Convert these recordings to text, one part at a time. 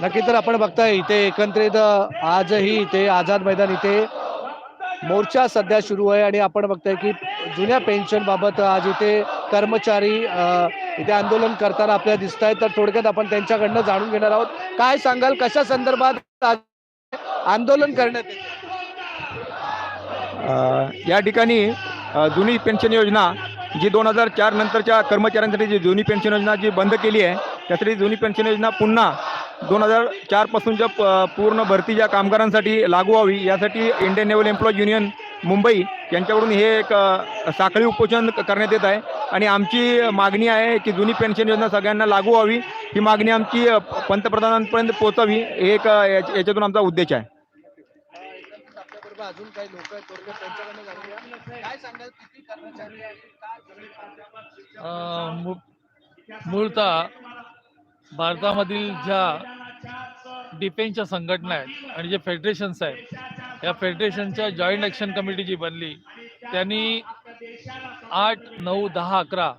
नक्की तर आपण बघताय इथे एकत्रित आजही इथे आझाद मैदान इथे मोर्चा सध्या सुरू आहे आणि आपण बघताय की जुन्या पेन्शन बाबत आज इथे कर्मचारी इथे आंदोलन करताना आपल्याला दिसत आहेत तर थोडक्यात आपण त्यांच्याकडनं जाणून घेणार आहोत. काय सांगाल? कशा संदर्भात आंदोलन करण्यात या ठिकाणी जुनी पेन्शन योजना जी दोन हजार चार नंतरच्या कर्मचाऱ्यांसाठी जी जुनी पेन्शन योजना जी बंद केली आहे त्यासाठी जुनी पेन्शन योजना पुन्हा दोन हजार चारपासूनच्या प पूर्ण भरती ज्या कामगारांसाठी लागू व्हावी यासाठी Indian naval employee union Mumbai यांच्याकडून हे एक साखळी उपोषण करण्यात येत आहे. आणि आमची मागणी आहे की जुनी पेन्शन योजना सगळ्यांना लागू व्हावी. ही मागणी आमची पंतप्रधानांपर्यंत पोहोचावी हे एक याच्यातून आमचा उद्देश आहे. अजून काही लोक आहेत मूळतः भारतामधील ज्या डिफेन्सच्या संघटना आहेत आणि जे फेडरेशन्स आहेत या फेडरेशनच्या जॉईंट ॲक्शन कमिटी जी बनली त्यांनी आठ नऊ दहा अकरा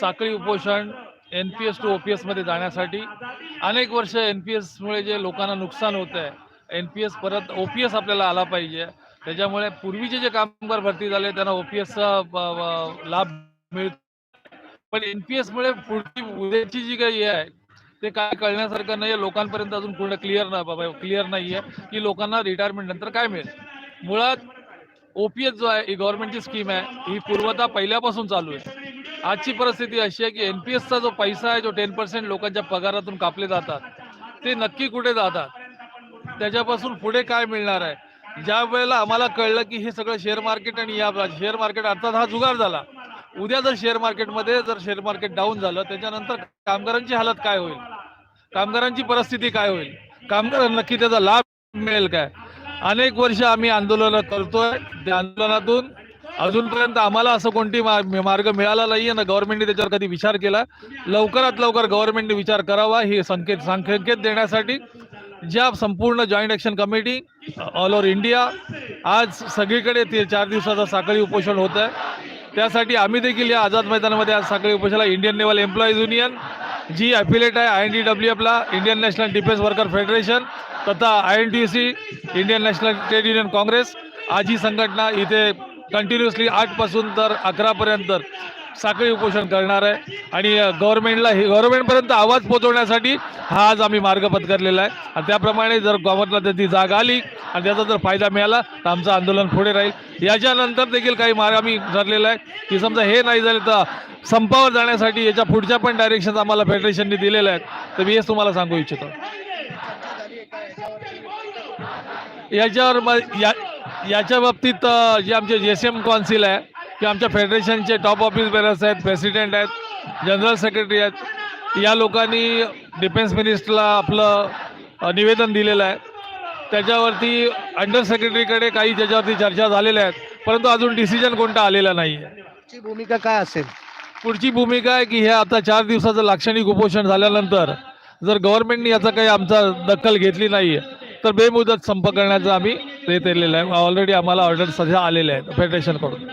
साखळी उपोषण N P S to O P एसमध्ये जाण्यासाठी अनेक वर्ष एन पी एसमुळे जे लोकांना नुकसान होत आहे एन पी एस परत ओ पी एस आपल्याला आला पाहिजे. त्याच्यामुळे पूर्वीचे जे कामगार भरती झाले त्यांना ओ पी एसचा लाभ मिळतो. पण एन पी एसमुळे पुढची उद्याची जी काही हे आहे ते काय कळण्यासारखं नाही आहे लोकांपर्यंत अजून पूर्ण क्लिअर ना क्लिअर नाही आहे की लोकांना रिटायरमेंट नंतर काय मिळेल? मुळात ओपीएस जो आहे ही गव्हर्नमेंटची स्कीम आहे ही पूर्वता पहिल्यापासून चालू आहे. आजची परिस्थिती अशी आहे की एन पी एसचा जो पैसा आहे जो टेन पर्सेंट लोकांच्या पगारातून कापले जातात ते नक्की कुठे जातात? त्याच्यापासून पुढे काय मिळणार आहे? ज्या वेळेला आम्हाला कळलं की हे सगळं शेअर मार्केट आणि या शेअर मार्केट अर्थात हा जुगार झाला उद्या जर शेअर मार्केटमध्ये जर शेअर मार्केट डाऊन झालं त्याच्यानंतर कामगारांची हालत काय होईल? कामगारांची परिस्थिती काय होईल? कामगारांना नक्की त्याचा लाभ मिळेल काय? अनेक वर्ष आम्ही आंदोलन करतोय. त्या आंदोलनातून अजूनपर्यंत आम्हाला असं कोणती मा- मार्ग मिळाला नाहीये ना गव्हर्नमेंटने त्याच्यावर कधी विचार केला. लवकरात लवकर गव्हर्नमेंटने विचार करावा हे संकेत संकेत देण्यासाठी ज्या संपूर्ण joint action committee all over India आज सगळीकडे ते चार दिवसाचं साखळी उपोषण होत आहे त्यासाठी आम्ही देखील या आझाद मैदानामध्ये आज साखळी उपोषणाला इंडियन नेव्हल एम्प्लॉईज युनियन जी ॲफिलेट आहे I N D W एफला Indian national defence worker federation तथा I N T C Indian national trade union congress आज ही संघटना इथे कंटिन्युअसली आठपासून तर अकरापर्यंत साखळी उपोषण करणार आहे. आणि गव्हर्नमेंटला हे गव्हर्नमेंटपर्यंत आवाज पोहोचवण्यासाठी हा आज आम्ही मार्ग पत्करलेला आहे. आणि त्याप्रमाणे जर गव्हर्नमेंटला त्याची जाग आली आणि त्याचा जर फायदा मिळाला तर आमचं आंदोलन पुढे राहील. याच्यानंतर देखील काही मार्ग आम्ही ठरलेला आहे की समजा हे नाही झाले तर संपावर जाण्यासाठी याच्या पुढच्या पण डायरेक्शन आम्हाला फेडरेशनने दिलेल्या आहेत. तर मी हेच तुम्हाला सांगू इच्छितो. याच्यावर मग या याच्या बाबतीत जे आमचे जे एस एम कौन्सिल आहे किंवा आमच्या फेडरेशनचे टॉप ऑफिस बेरर्स आहेत प्रेसिडेंट आहेत जनरल सेक्रेटरी आहेत या लोकांनी डिफेन्स मिनिस्टरला आपलं निवेदन दिलेलं आहे. त्याच्यावरती अंडर सेक्रेटरीकडे काही त्याच्यावरती चर्चा झालेल्या आहेत. परंतु अजून डिसिजन कोणता आलेला नाही. आहे भूमिका काय असेल? पुढची भूमिका आहे की हे आता चार दिवसाचं लाक्षणिक उपोषण झाल्यानंतर जर गव्हर्नमेंटने याचा काही आमचा दखल घेतली नाही तर बेमुदत संप करण्याचं आम्ही ते केलेलं आहे. ऑलरेडी आम्हाला ऑर्डर सध्या आलेले आहेत फेडरेशनकडून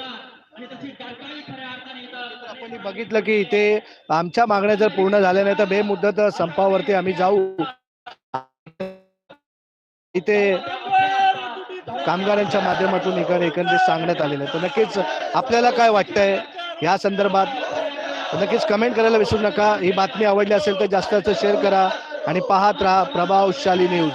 आपण बघितलं की इथे आमच्या मागण्या जर पूर्ण झाल्या नाही तर बेमुदत संपावरती आम्ही जाऊ. इथे कामगारांच्या माध्यमातून एकंदरीत सांगण्यात आलेलं आहे. तर नक्कीच आपल्याला काय वाटतंय या संदर्भात? नक्कीच कमेंट करायला विसरू नका. ही बातमी आवडली असेल तर जास्त जास्त शेअर करा आणि पाहत राहा प्रभावशाली न्यूज